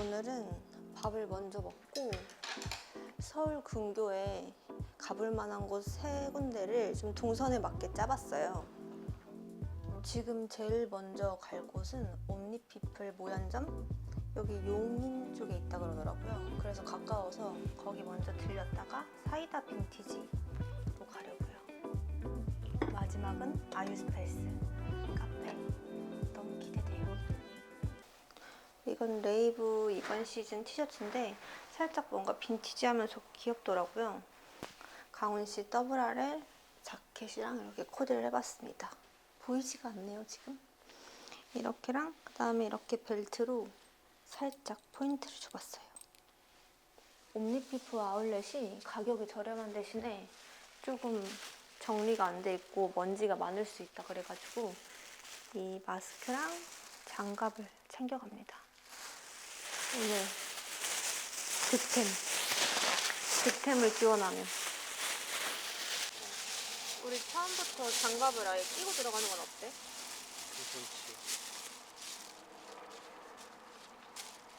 오늘은 밥을 먼저 먹고 서울 근교에 가볼 만한 곳 세 군데를 좀 동선에 맞게 짜봤어요. 지금 제일 먼저 갈 곳은 옴니피플 모현점 여기 용인 쪽에 있다 그러더라고요. 그래서 가까워서 거기 먼저 들렸다가 사이다 빈티지로 가려고요. 마지막은 아유스페이스 카페 너무 기대돼요. 이건 레이브 이번 시즌 티셔츠인데 살짝 뭔가 빈티지하면서 귀엽더라고요. 강훈씨 더블 RL 자켓이랑 이렇게 코디를 해봤습니다. 보이지가 않네요 지금. 이렇게랑 그 다음에 이렇게 벨트로 살짝 포인트를 줘봤어요. 옴니피프 아울렛이 가격이 저렴한 대신에 조금 정리가 안 돼 있고 먼지가 많을 수 있다 그래가지고 이 마스크랑 장갑을 챙겨갑니다. 오늘 득템, 득템을 기원하며 우리 처음부터 장갑을 아예 끼고 들어가는 건 어때? 괜찮지.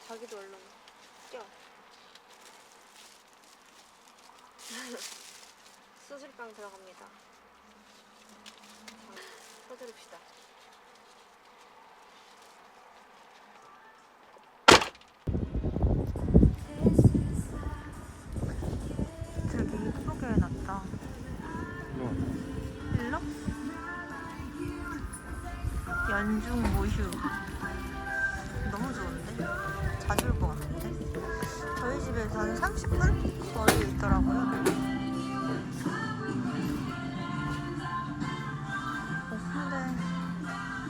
자기도 얼른 껴. 수술방 들어갑니다. 서두릅시다. 연중 모휴. 너무 좋은데? 자주 올 것 같은데? 저희 집에서 한 30분 거리에 있더라고요. 어,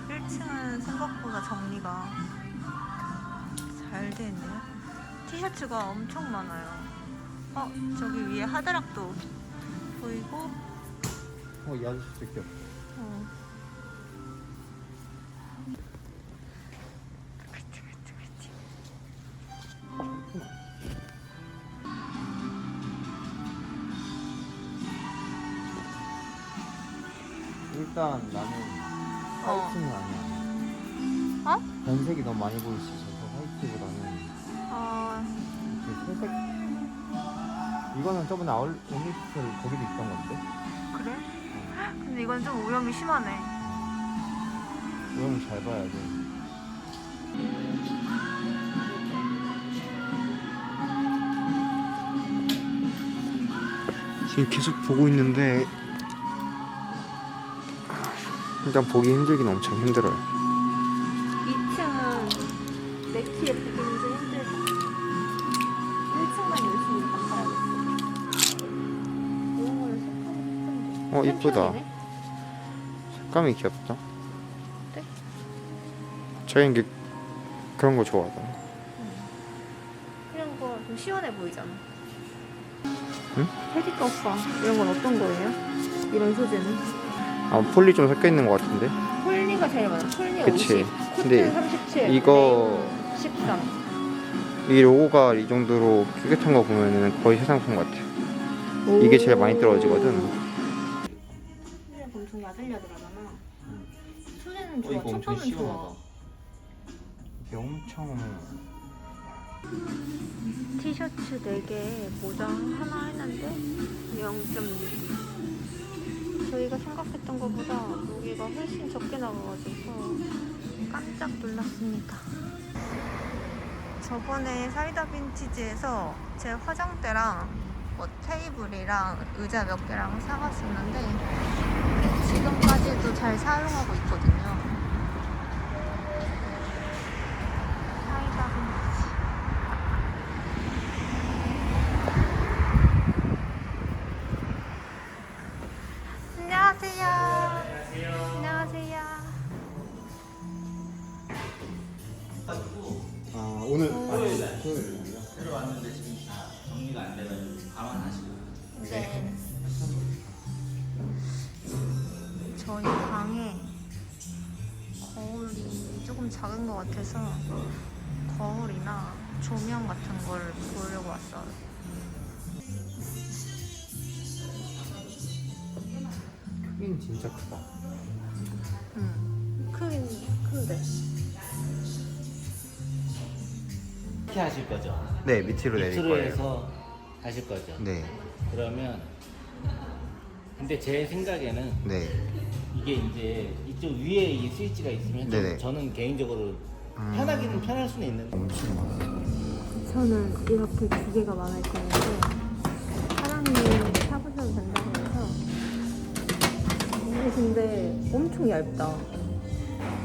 근데 1층은 생각보다 정리가 잘돼 있네요. 티셔츠가 엄청 많아요. 어, 저기 위에 하드락도 보이고, 어, 이 아저씨 되게 일단 나는 화이트는 아니야. 어? 변색이 너무 많이 보일 수 있어서 화이트보다는 아, 이렇게 회색. 이거는 저번에 아울 오미스를 거기도 있던 건데. 그래? 근데 이건 좀 오염이 심하네. 이거는 잘 봐야 돼. 지금 계속 보고 있는데 일단 보기 힘들긴 엄청 힘들어요. 2층은 맥키에 보기는 좀 힘들다. 1층만 열심히 감사하겠어. 이런 거는 색깔이 예쁜데. 어, 이쁘다. 색감이 귀엽다. 네? 저희는 게 그런 거 좋아하잖아. 이런 거 좀 시원해 보이잖아. 응? 테디가 오빠 이런 건 어떤 거예요? 이런 소재는? 아 폴리 좀 섞여 있는 것 같은데. 폴리가 제일 많아. 폴리 그치. 50, 근데 코트 37, 이거- 레이브 13. 이 로고가 이 정도로 깨끗한 거 보면은 거의 세상품 같아. 이게 제일 많이 떨어지거든. 소재는 엄청 야들야들하잖아. 어, 좋아. 이거 엄청 첫번은 시원하다. 좋아. 이게 엄청 티셔츠 4개, 모자 하나 했는데 0.6. 저희가 생각했던 것보다 무게가 훨씬 적게 나가가지고 깜짝 놀랐습니다. 저번에 사이다 빈티지에서 제 화장대랑 뭐 테이블이랑 의자 몇 개랑 사갔었는데 지금까지도 잘 사용하고 있거든요. 아 오늘 토요일 새로 왔는데 지금 다 정리가 안 돼가지고 감안하시고 네. 저희 방에 거울이 조금 작은 것 같아서 거울이나 조명 같은 걸 보려고 왔어요. 크긴 진짜 크다. 음, 크긴 큰데. 밑에 하실 거죠? 네 밑으로 내릴 밑으로 거예요. 해서 하실 거죠? 네, 그러면 근데 제 생각에는 네. 이게 이제 이쪽 위에 이 스위치가 있으면 좀 네네. 저는 개인적으로 음. 편하기는 편할 수는 있는데 엄청 많아. 저는 이렇게 기계가 된다고 해서 이게 근데 엄청 얇다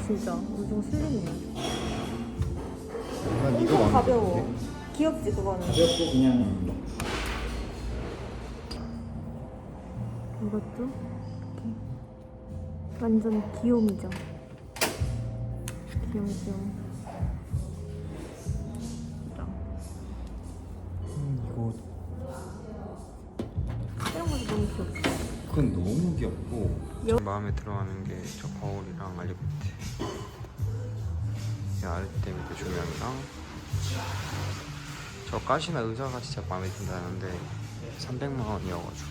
진짜 엄청 슬림해 난 엄청 가벼워. 귀엽지 그거는? 가볍고 그냥 이것도? 이렇게. 완전 귀요미죠? 귀염 귀염 이거. 이런 것도 너무 귀엽지 그건 너무 귀엽고. 마음에 들어하는 게 저 거울이랑 알리베이트 이 아르테미드 조명이랑 저 가시나 의자가 진짜 마음에 든다는데 300만 원이어가지고.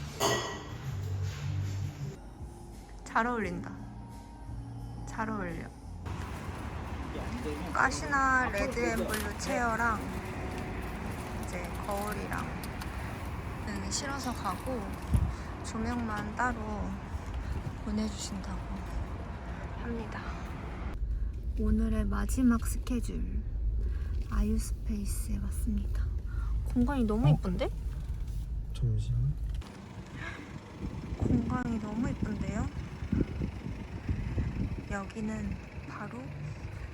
잘 어울린다. 잘 어울려. 가시나 레드 앤 블루 체어랑 이제 거울이랑 여기 실어서 가고 조명만 따로 보내주신다고 합니다. 오늘의 마지막 스케줄 아유스페이스에 왔습니다. 공간이 너무 이쁜데? 잠시만 공간이 너무 이쁜데요? 여기는 바로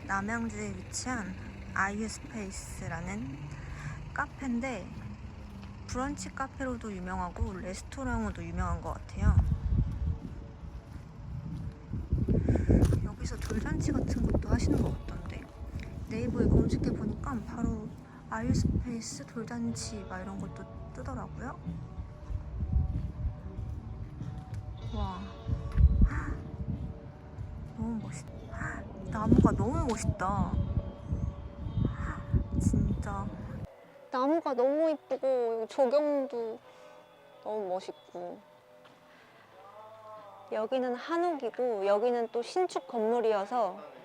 남양주에 위치한 아이유스페이스라는 카페인데 브런치 카페로도 유명하고 레스토랑으로도 유명한 것 같아요. 여기서 돌잔치 같은 하시는 것 같던데. 네이버에 검색해 보니까 바로 아이유스페이스 돌잔치 막 이런 것도 뜨더라고요. 와. 너무 멋있다 나무가 너무 멋있다. 진짜. 나무가 너무 이쁘고 조경도 너무 멋있고. 여기는 한옥이고 여기는 또 신축 건물이어서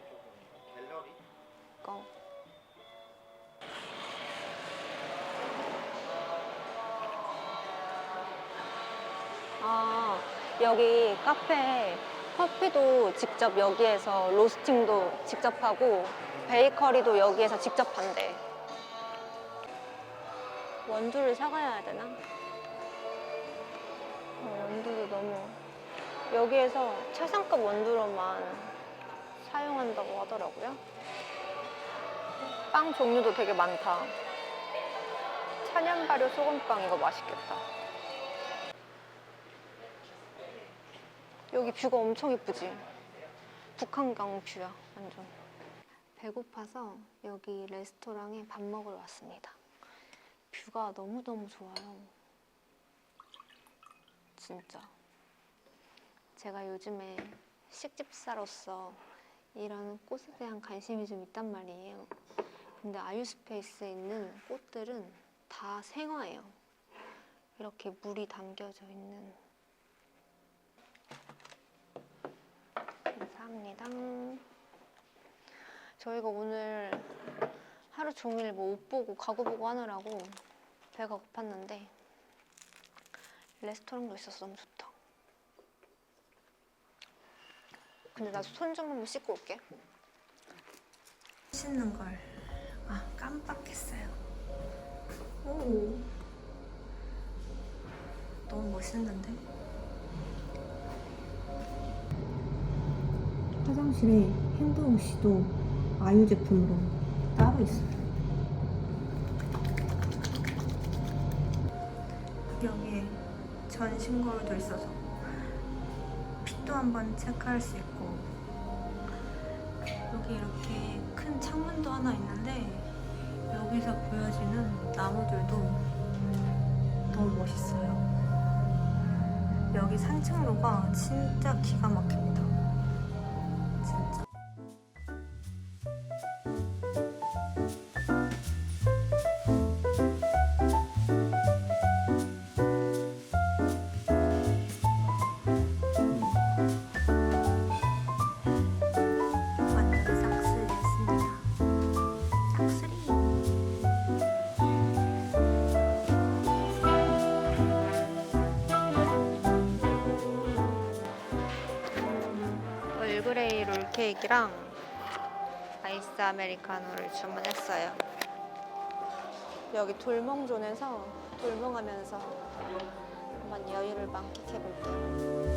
어. 아, 여기 카페 커피도 직접 여기에서 로스팅도 직접 하고 베이커리도 여기에서 직접 한대. 원두를 사가야 되나? 어, 원두도 너무 여기에서 최상급 원두로만 사용한다고 하더라고요. 빵 종류도 되게 많다. 천연 발효 소금빵 이거 맛있겠다. 여기 뷰가 엄청 예쁘지? 북한강 뷰야, 완전. 배고파서 여기 레스토랑에 밥 먹으러 왔습니다. 뷰가 너무너무 좋아요. 진짜. 제가 요즘에 식집사로서 이런 꽃에 대한 관심이 좀 있단 말이에요. 근데 아유스페이스에 있는 꽃들은 다 생화예요. 이렇게 물이 담겨져 있는 감사합니다. 저희가 오늘 하루 종일 뭐 옷 보고 가구 보고 하느라고 배가 고팠는데 레스토랑도 있어서 너무 좋다. 근데 나 손 좀 한번 씻고 올게. 씻는 걸. 아, 깜빡했어요. 오. 너무 멋있는데? 화장실에 핸드워시도 아유 제품으로 따로 있어요. 여기에 전신 거울도 있어서 핏도 한번 체크할 수 있고 여기 이렇게 큰 창문도 하나 있는데 여기서 보여지는 나무들도 너무 멋있어요. 여기 산책로가 진짜 기가 막힙니다. 쉐이크랑 아이스 아메리카노를 주문했어요. 여기 돌멍존에서 돌멍하면서 한번 여유를 만끽해 볼게요.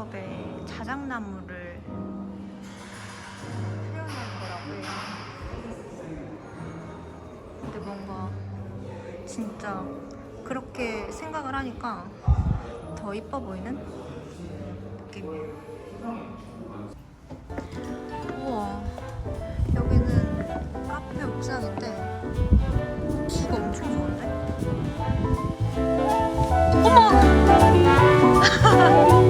수업에 자작나무를 표현한 거라고 해요. 근데 뭔가 진짜 그렇게 생각을 하니까 더 이뻐 보이는 느낌이에요. 우와, 여기는 카페 옥상인데 뷰가 엄청 좋은데? 어머!